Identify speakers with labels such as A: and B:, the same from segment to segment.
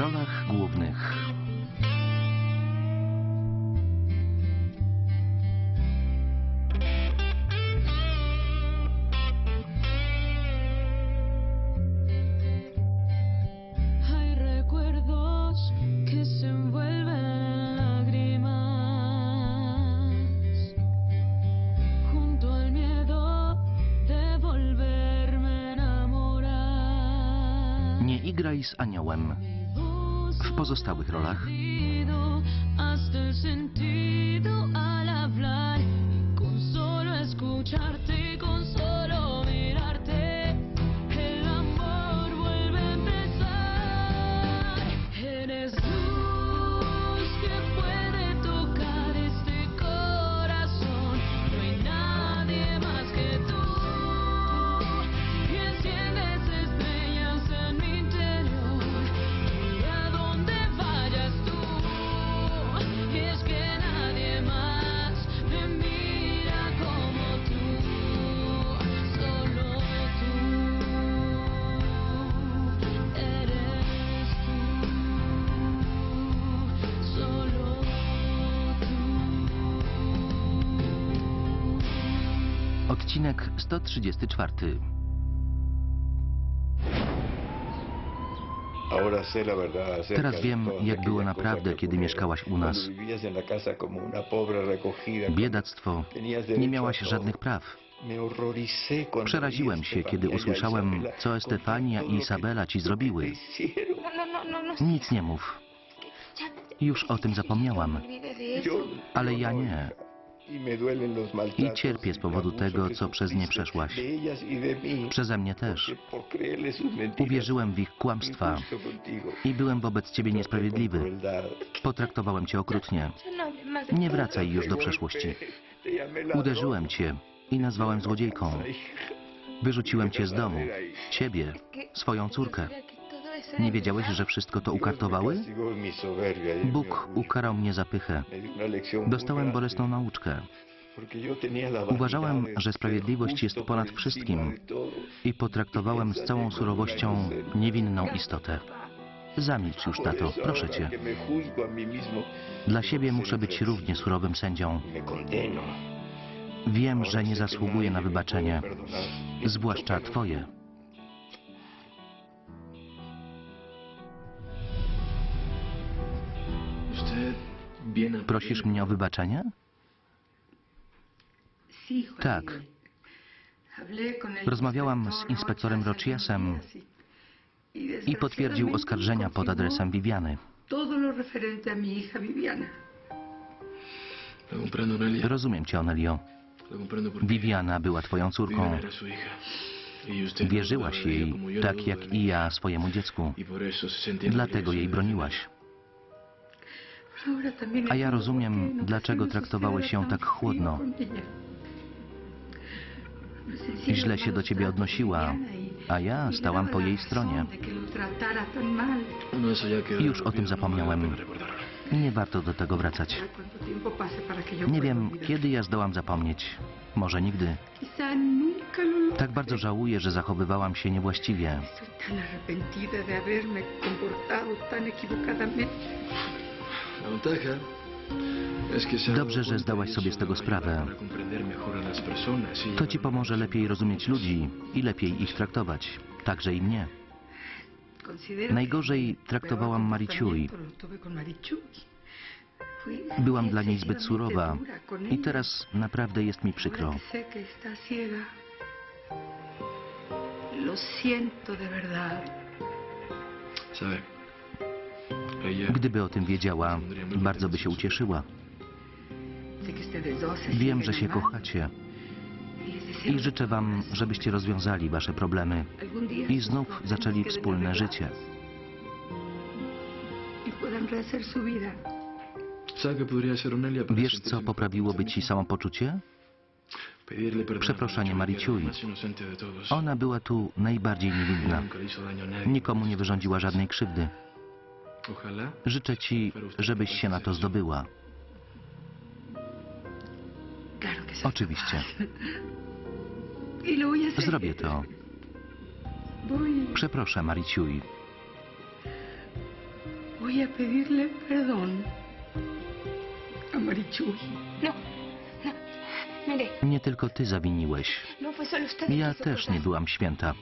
A: rolach głównych. Z aniołem.
B: Con solo escucharte con solo
A: odcinek 134.
C: Ahora sé la verdad acerca
A: Teraz wiem, jak było naprawdę, kiedy mieszkałaś u nas. Biedactwo. Nie miałaś żadnych praw. Przeraziłem się, kiedy usłyszałem, co Estefania i Isabela ci zrobiły.
D: No, no, no.
A: Nic nie mów. Już o tym zapomniałam. Ale ja nie. I cierpię z powodu tego, co przez nie przeszłaś.
C: y
A: Przeze mnie też. Uwierzyłem w ich kłamstwa i byłem wobec ciebie niesprawiedliwy. Potraktowałem cię okrutnie. Nie wracaj już do przeszłości. Uderzyłem cię i nazwałem złodziejką. Wyrzuciłem cię z domu. Ciebie, swoją córkę. Nie wiedziałeś, że wszystko to ukartowały? Bóg ukarał mnie za pychę. Dostałem bolesną nauczkę Uważałem, że sprawiedliwość jest ponad wszystkim i potraktowałem z całą surowością niewinną istotę. Zamilcz już, tato, proszę cię. Dla siebie muszę być równie surowym sędzią. Wiem, że nie zasługuję na wybaczenie, zwłaszcza twoje. Prosisz mnie o wybaczenie? Tak.
E: Rozmawiałam z inspektorem Rochiasem i potwierdził oskarżenia pod adresem
A: Viviany. Rozumiem cię, Onelio. Viviana była twoją córką. Wierzyłaś jej, tak jak i ja swojemu dziecku. Dlatego jej broniłaś. A ja rozumiem, dlaczego traktowałeś ją tak chłodno. Źle się do ciebie odnosiła, a ja stałam po jej stronie. Już o tym zapomniałem. Nie warto do tego wracać. Nie wiem, kiedy ja zdołam zapomnieć. Może nigdy. Tak bardzo żałuję, że zachowywałam się niewłaściwie. Dobrze, że zdałaś sobie z tego sprawę. To ci pomoże lepiej rozumieć ludzi i lepiej ich traktować. Także i mnie. Najgorzej traktowałam.
E: Fui
A: Byłam dla niej zbyt surowa i teraz naprawdę jest mi przykro.
E: lo siento de verdad.
A: Gdyby o tym wiedziała, bardzo by się ucieszyła. Wiem, że się kochacie i życzę wam, żebyście rozwiązali wasze problemy i znów zaczęli wspólne życie.
E: Y puedan rehacer su vida.
F: ¿Sabe qué podría hacer Onelia para
A: Wiesz, co poprawiłoby ci samopoczucie? Przeproszenie
F: Mariciui.
A: Ona była tu najbardziej niewinna. Nikomu nie wyrządziła żadnej krzywdy. Życzę ci, żebyś się na to zdobyła. Oczywiście. Zrobię to.
E: Voy.
A: Przeproszę, Mariciui.
G: voy a pedirle perdón a Marichuy.
D: No, no. Mire,
A: Nie tylko ty zawiniłeś.
D: No
A: Ja też nie byłam święta.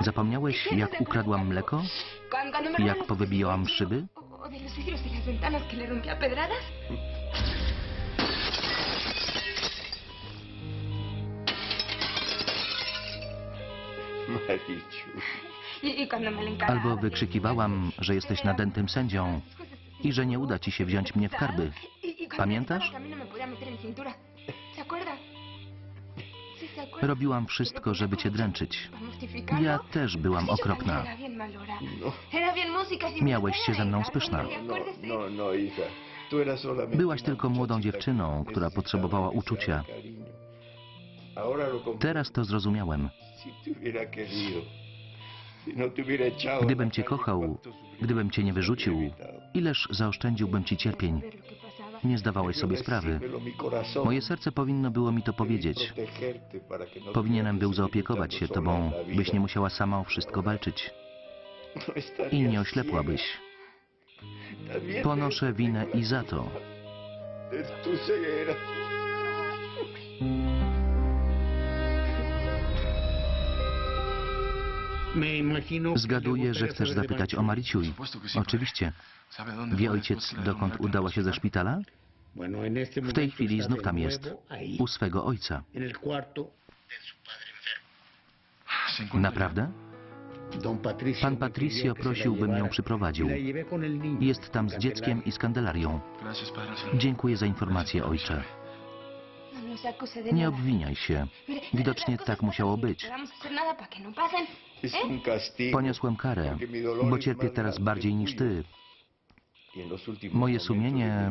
A: Zapomniałeś,
D: ¿Qué
A: jak ukradłam mleko? Jak powybijałam szyby?
D: Y, y.
A: Albo wykrzykiwałam, że jesteś nadętym sędzią i że nie uda ci się wziąć mnie w karby.
D: Y, y
A: Pamiętasz? Robiłam wszystko, żeby cię dręczyć. Ja też byłam okropna.
C: No,
A: Miałeś się ze mną spyszna.
C: no, no, no,
A: Byłaś tylko młodą dziewczyną, która potrzebowała uczucia. Teraz to zrozumiałem.
C: No
A: Gdybym cię kochał, gdybym cię nie wyrzucił, ileż zaoszczędziłbym ci cierpień. Nie zdawałeś sobie sprawy. Moje serce powinno było mi to powiedzieć. Powinienem był zaopiekować się tobą, byś nie musiała sama o wszystko walczyć i nie oślepłabyś. Ponoszę winę i za to. Zgaduję, że chcesz zapytać o Mariciuj. Oczywiście. Wie ojciec, dokąd udała się ze szpitala? W tej chwili znów tam jest. U swego ojca. Naprawdę? Pan Patricio prosił, bym ją przyprowadził. Jest tam z dzieckiem i z kandelarią. Dziękuję za informację, ojcze. Nie obwiniaj się. Widocznie tak musiało być. Poniosłem karę, bo cierpię teraz bardziej niż ty. Moje sumienie-.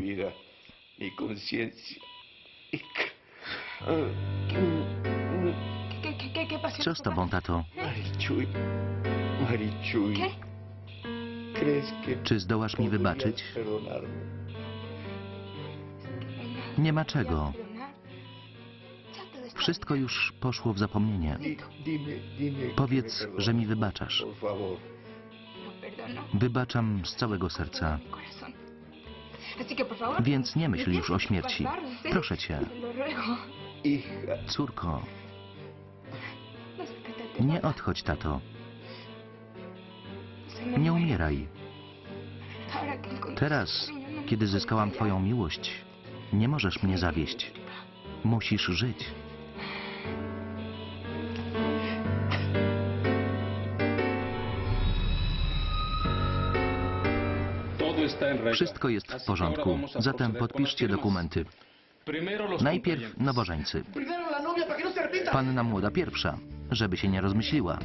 A: Co z tobą, tato?
C: Marichuy, Marichuy,
D: ¿Qué?
C: ¿crees que
A: Czy zdołasz mi wybaczyć? Nie ma czego. Wszystko już poszło w zapomnienie. Powiedz, że mi wybaczasz. Wybaczam z całego serca. Więc nie myśl już o śmierci. Proszę cię. Córko, nie odchodź, tato. Nie umieraj. Teraz, kiedy zyskałam. Twoją miłość, nie możesz mnie zawieść. Musisz żyć. Wszystko jest w porządku, zatem podpiszcie dokumenty. Najpierw nowożeńcy. Panna młoda pierwsza, żeby się nie rozmyśliła.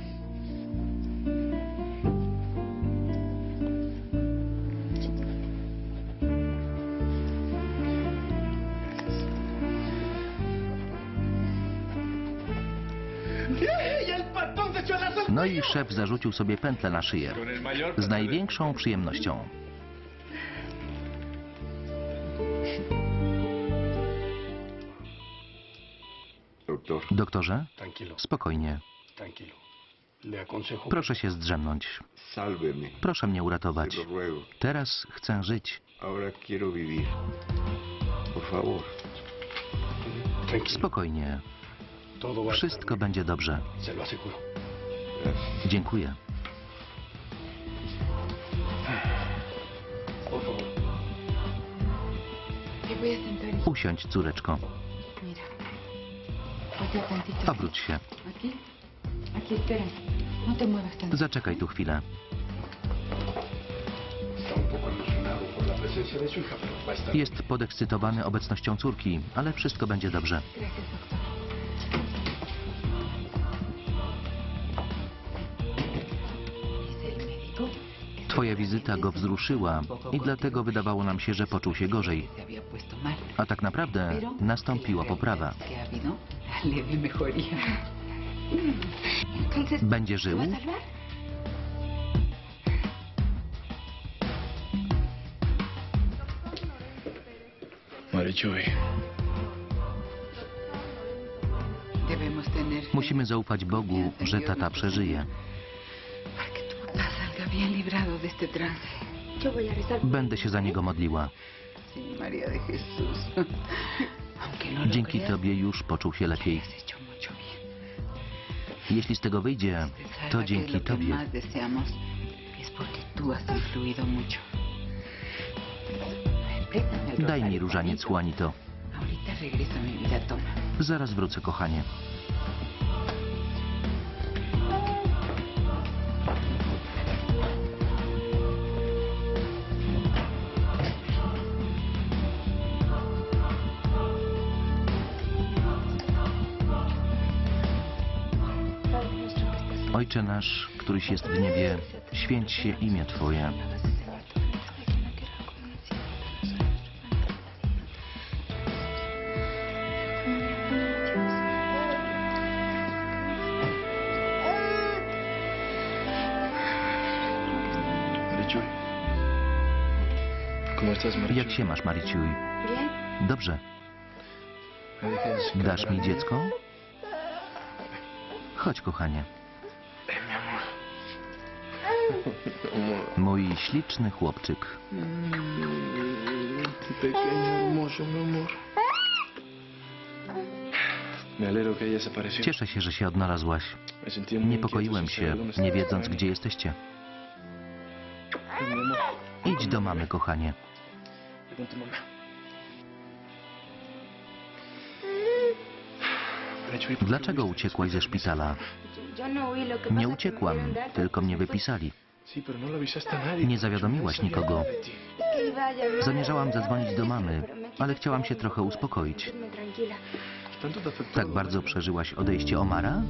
A: No i szef zarzucił sobie pętlę na szyję. Z największą przyjemnością. Doktorze, spokojnie. Proszę się zdrzemnąć. Proszę mnie uratować. Teraz chcę żyć. Spokojnie. Wszystko będzie dobrze. Dziękuję. Usiądź, córeczko. Obróć się.
G: No.
A: Zaczekaj tu chwilę. Jest podekscytowany obecnością córki, ale wszystko będzie dobrze. Twoja wizyta go wzruszyła i dlatego wydawało nam się, że poczuł się gorzej. A tak naprawdę nastąpiła poprawa. Będzie
D: ¿te
A: żył? Musimy zaufać Bogu, że tata przeżyje. Będę się za niego modliła.
G: Sí, María de Jesús. Aunque no
A: Dzięki Tobie już poczuł się lepiej. Jeśli z tego wyjdzie, to dzięki Tobie. Daj mi różaniec,
G: Juanito.
A: Zaraz wrócę, kochanie. Ojcze nasz, któryś jest w niebie, święć się imię Twoje. Jak się masz, Mariciuj? Dobrze.
F: ¿Me dejas cargar
A: Dasz mi dziecko? Chodź, kochanie. Mój śliczny chłopczyk.
F: Pequeño, hermoso, mi amor. Me alegro que hayas aparecido.
A: Cieszę się, że się odnalazłaś.
F: Me sentía muy
A: Niepokoiłem
F: inquieto
A: się, nie wiedząc, gdzie jesteście.
F: ven, mi amor.
A: Idź do mamy, kochanie.
F: Ve con tu mamá. Marichuy, ¿por qué
A: Dlaczego
F: huiste
A: uciekłaś ze szpitala?
D: No
A: Nie uciekłam, tylko mnie wypisali.
F: no.
A: Nie zawiadomiłaś nikogo. Zamierzałam zadzwonić do mamy, ale chciałam się trochę uspokoić. Tak bardzo przeżyłaś odejście Omara?